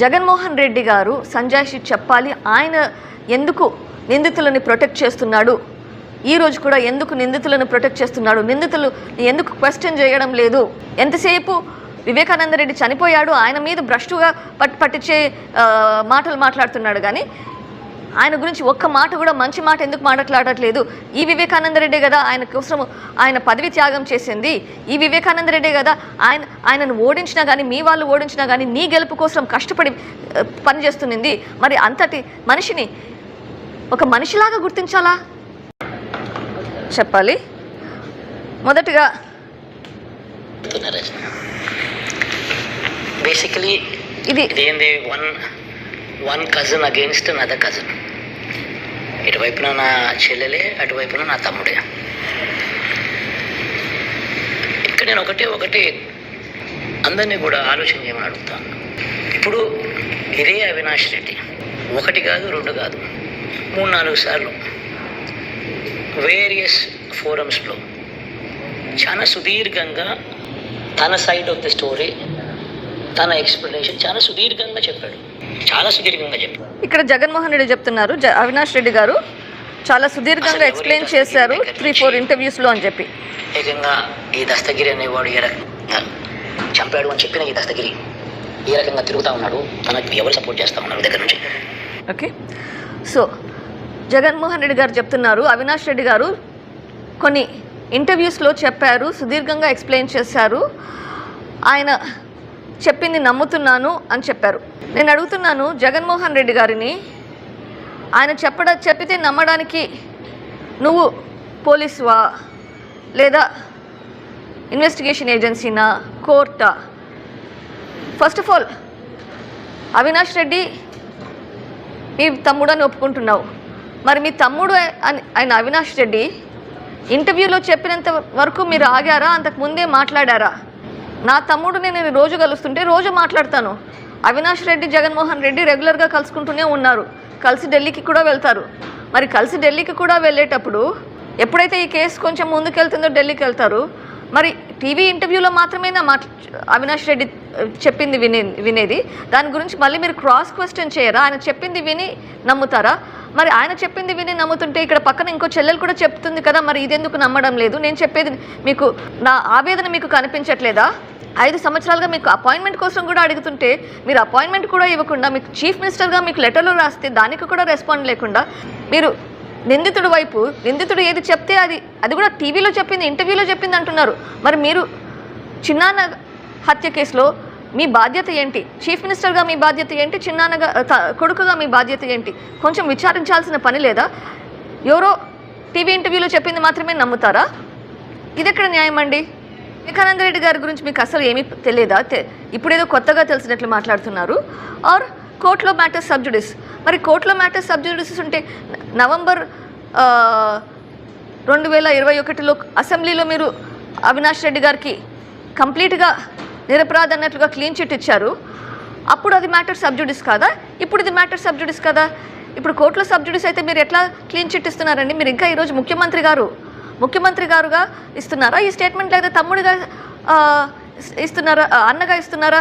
జగన్మోహన్ రెడ్డి గారు సంజాయిషి చెప్పాలి. ఆయన ఎందుకు నిందితులని ప్రొటెక్ట్ చేస్తున్నాడు? ఈ రోజు కూడా ఎందుకు నిందితులను ప్రొటెక్ట్ చేస్తున్నాడు? నిందితులు ఎందుకు క్వశ్చన్ చేయడం లేదు? ఎంతసేపు వివేకానంద రెడ్డి చనిపోయాడు? ఆయన మీద భ్రష్టుగా పట్ పట్టించే మాటలు మాట్లాడుతున్నాడు. కానీ ఆయన గురించి ఒక్క మాట కూడా మంచి మాట ఎందుకు మాట్లాడట్లేదు? ఈ వివేకానంద రెడ్డే కదా ఆయన కోసం ఆయన పదవి త్యాగం చేసింది. ఈ వివేకానంద రెడ్డే కదా ఆయన ఆయనను ఓడించినా కానీ మీ వాళ్ళు ఓడించినా కానీ నీ గెలుపు కోసం కష్టపడి ఆ, పనిచేస్తున్నది మరి అంతటి మనిషిని ఒక మనిషిలాగా గుర్తించాలా? చెప్పాలి. మొదటిగా బేసికలీ ఇది ఇదేంది? One one cousin against another cousin ఇటువైపున నా చెల్లెలే అటువైపున నా తమ్ముడే. ఇక్కడ నేను ఒకటే ఒకటి అందరినీ కూడా ఆలోచన చేయమని అడుగుతాను ఇప్పుడు ఇదే అవినాష్ రెడ్డి. ఒకటి కాదు రెండు కాదు మూడు నాలుగు సార్లు వేరియస్ ఫోరమ్స్లో చాలా సుదీర్ఘంగా తన సైడ్ ఆఫ్ ద స్టోరీ తన ఎక్స్ప్లెనేషన్ చాలా సుదీర్ఘంగా చెప్పాడు. చాలా సుదీర్ఘంగా చెప్పాడు. ఇక్కడ జగన్మోహన్ రెడ్డి చెప్తున్నారు. అవినాష్ రెడ్డి గారు చాలా సుదీర్ఘంగా ఎక్స్ప్లెయిన్ చేశారు త్రీ ఫోర్ ఇంటర్వ్యూస్లో అని చెప్పి. ఏకంగా ఈ దస్తగిరి అనేవాడు ఏ రకంగా చంపాడు అని చెప్పిన ఈ దస్తగిరి ఏ రకంగా తిరుగుతూ ఉన్నాడు? తనకు ఎవరు సపోర్ట్ చేస్తూ ఉన్నారు దగ్గర నుంచి? ఓకే సో జగన్మోహన్ రెడ్డి గారు చెప్తున్నారు అవినాష్ రెడ్డి గారు కొన్ని ఇంటర్వ్యూస్లో చెప్పారు సుదీర్ఘంగా ఎక్స్ప్లెయిన్ చేశారు. ఆయన చెప్పింది నమ్ముతున్నాను అని చెప్పారు. నేను అడుగుతున్నాను జగన్మోహన్ రెడ్డి గారిని ఆయన చెప్పడ చెప్పితే నమ్మడానికి నువ్వు పోలీసువా? లేదా ఇన్వెస్టిగేషన్ ఏజెన్సీనా? కోర్టా? First of all Avinash Reddy మీ తమ్ముడు అని ఒప్పుకుంటున్నావు. మరి మీ తమ్ముడు ఆయన అవినాష్ రెడ్డి ఇంటర్వ్యూలో చెప్పినంత వరకు మీరు ఆగారా? అంతకు ముందే మాట్లాడారా? నా తమ్ముడు నేను రోజు కలుస్తుంటే రోజు మాట్లాడతాను. అవినాష్ రెడ్డి జగన్మోహన్ రెడ్డి రెగ్యులర్గా కలుసుకుంటూనే ఉన్నారు. కలిసి ఢిల్లీకి కూడా వెళ్తారు. మరి కలిసి ఢిల్లీకి కూడా వెళ్ళేటప్పుడు ఎప్పుడైతే ఈ కేసు కొంచెం ముందుకెళ్తుందో ఢిల్లీకి వెళ్తారు? మరి టీవీ ఇంటర్వ్యూలో మాత్రమే నా అవినాష్ రెడ్డి చెప్పింది వినే వినేది? దాని గురించి మళ్ళీ మీరు క్రాస్ క్వశ్చన్ చేయరా? ఆయన చెప్పింది విని నమ్ముతారా? మరి ఆయన చెప్పింది విని నమ్ముతుంటే ఇక్కడ పక్కన ఇంకో చెల్లెలు కూడా చెప్తుంది కదా మరి ఇదెందుకు నమ్మడం లేదు? నేను చెప్పేది మీకు నా ఆవేదన మీకు కనిపించట్లేదా? ఐదు సంవత్సరాలుగా మీకు అపాయింట్మెంట్ కోసం కూడా అడుగుతుంటే మీరు అపాయింట్మెంట్ కూడా ఇవ్వకుండా మీకు చీఫ్ మినిస్టర్గా మీకు లెటర్లు రాస్తే దానికి కూడా రెస్పాండ్ లేకుండా మీరు నిందితుడి వైపు నిందితుడు ఏది చెప్తే అది అది కూడా టీవీలో చెప్పింది ఇంటర్వ్యూలో చెప్పింది అంటున్నారు. మరి మీరు చిన్నాన్న హత్య కేసులో మీ బాధ్యత ఏంటి? చీఫ్ మినిస్టర్గా మీ బాధ్యత ఏంటి? చిన్నాన్నగా త- కొడుకుగా మీ బాధ్యత ఏంటి? కొంచెం విచారించాల్సిన పని లేదా? ఎవరో టీవీ ఇంటర్వ్యూలో చెప్పింది మాత్రమే నమ్ముతారా? ఇది ఎక్కడ న్యాయం అండి? వివేకానంద రెడ్డి గారి గురించి మీకు అసలు ఏమీ తెలియదా? ఇప్పుడేదో కొత్తగా తెలిసినట్లు మాట్లాడుతున్నారు. ఆర్ కోర్టులో మ్యాటర్స్ సబ్జుడిస్ మరి కోర్టులో మ్యాటర్స్ సబ్జుడిస్ ఉంటే నవంబర్ రెండు వేల ఇరవై ఒకటిలో అసెంబ్లీలో మీరు అవినాష్ రెడ్డి గారికి కంప్లీట్గా నిరపరాధ అన్నట్లుగా క్లీన్ చిట్ ఇచ్చారు. అప్పుడు అది మ్యాటర్ సబ్జుడిస్ కాదా? ఇప్పుడు ఇది మ్యాటర్ సబ్జుడిస్ కదా? ఇప్పుడు కోర్టులో సబ్జుడిస్ అయితే మీరు ఎట్లా క్లీన్ చిట్ ఇస్తున్నారండి? మీరు ఇంకా ఈరోజు ముఖ్యమంత్రి గారు ముఖ్యమంత్రి గారుగా ఇస్తున్నారా? ఈ స్టేట్మెంట్ లేదా తమ్ముడిగా ఇస్తున్నారా? అన్నగా ఇస్తున్నారా?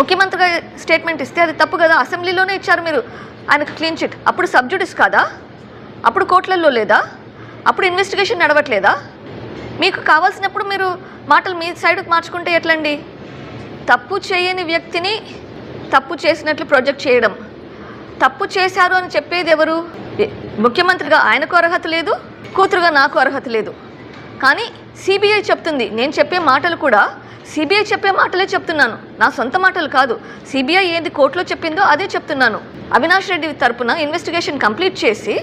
ముఖ్యమంత్రిగా స్టేట్మెంట్ ఇస్తే అది తప్పు కదా? అసెంబ్లీలోనే ఇచ్చారు మీరు. ఆయనకు క్లీన్ చిట్ అప్పుడు సబ్జుడిస్ కాదా? అప్పుడు కోర్టులలో లేదా? అప్పుడు ఇన్వెస్టిగేషన్ నడవట్లేదా? మీకు కావాల్సినప్పుడు మీరు మాటలు మీ సైడ్కి మార్చుకుంటే ఎట్లండి? తప్పు చేయని వ్యక్తిని తప్పు చేసినట్లు ప్రొజెక్ట్ చేయడం. తప్పు చేశారు అని చెప్పేది ఎవరు? ముఖ్యమంత్రిగా ఆయనకు అర్హత లేదు కూతురుగా నాకు అర్హత లేదు. కానీ సిబిఐ చెప్తుంది. నేను చెప్పే మాటలు కూడా సిబిఐ చెప్పే మాటలే చెప్తున్నాను. నా సొంత మాటలు కాదు. సిబిఐ ఏది కోర్టులో చెప్పిందో అదే చెప్తున్నాను. అవినాష్ రెడ్డి తరపున ఇన్వెస్టిగేషన్ కంప్లీట్ చేసి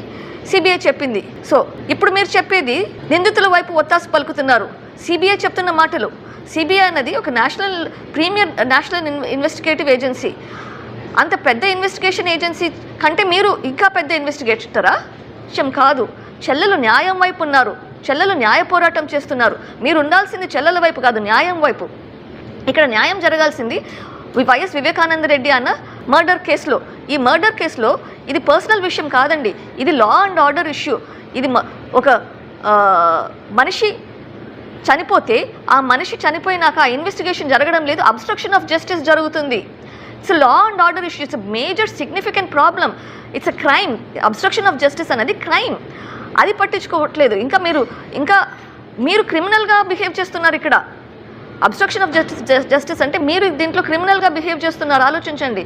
సిబిఐ చెప్పింది. సో ఇప్పుడు మీరు చెప్పేది నిందితుల వైపు ఒత్తాసు పలుకుతున్నారు. సిబిఐ చెప్తున్న మాటలు. సిబిఐ అన్నది ఒక national premier national investigative agency. అంత పెద్ద ఇన్వెస్టిగేషన్ ఏజెన్సీ కంటే మీరు ఇంకా పెద్ద ఇన్వెస్టిగేటరా విషయం కాదు. చెల్లెలు న్యాయం వైపు ఉన్నారు. చెల్లెలు న్యాయ పోరాటం చేస్తున్నారు. మీరు ఉండాల్సింది చెల్లెల వైపు కాదు న్యాయం వైపు. ఇక్కడ న్యాయం జరగాల్సింది వి- వైఎస్ వివేకానంద రెడ్డి అన్న మర్డర్ కేసులో. ఈ మర్డర్ కేసులో ఇది పర్సనల్ విషయం కాదండి. ఇది లా అండ్ ఆర్డర్ ఇష్యూ ఇది మ- ఒక మనిషి చనిపోతే ఆ మనిషి చనిపోయినాక ఇన్వెస్టిగేషన్ జరగడం లేదు అబ్స్ట్రక్షన్ ఆఫ్ జస్టిస్ జరుగుతుంది. It's law and order issue it's major significant problem it's a crime obstruction of justice అనేది క్రైమ్ అది పట్టించుకోవట్లేదు. ఇంకా మీరు ఇంకా మీరు క్రిమినల్గా బిహేవ్ చేస్తున్నారు ఇక్కడ. అబ్స్ట్రక్షన్ ఆఫ్ జస్టిస్ జస్టిస్ అంటే మీరు దీంట్లో క్రిమినల్గా బిహేవ్ చేస్తున్నారు. ఆలోచించండి.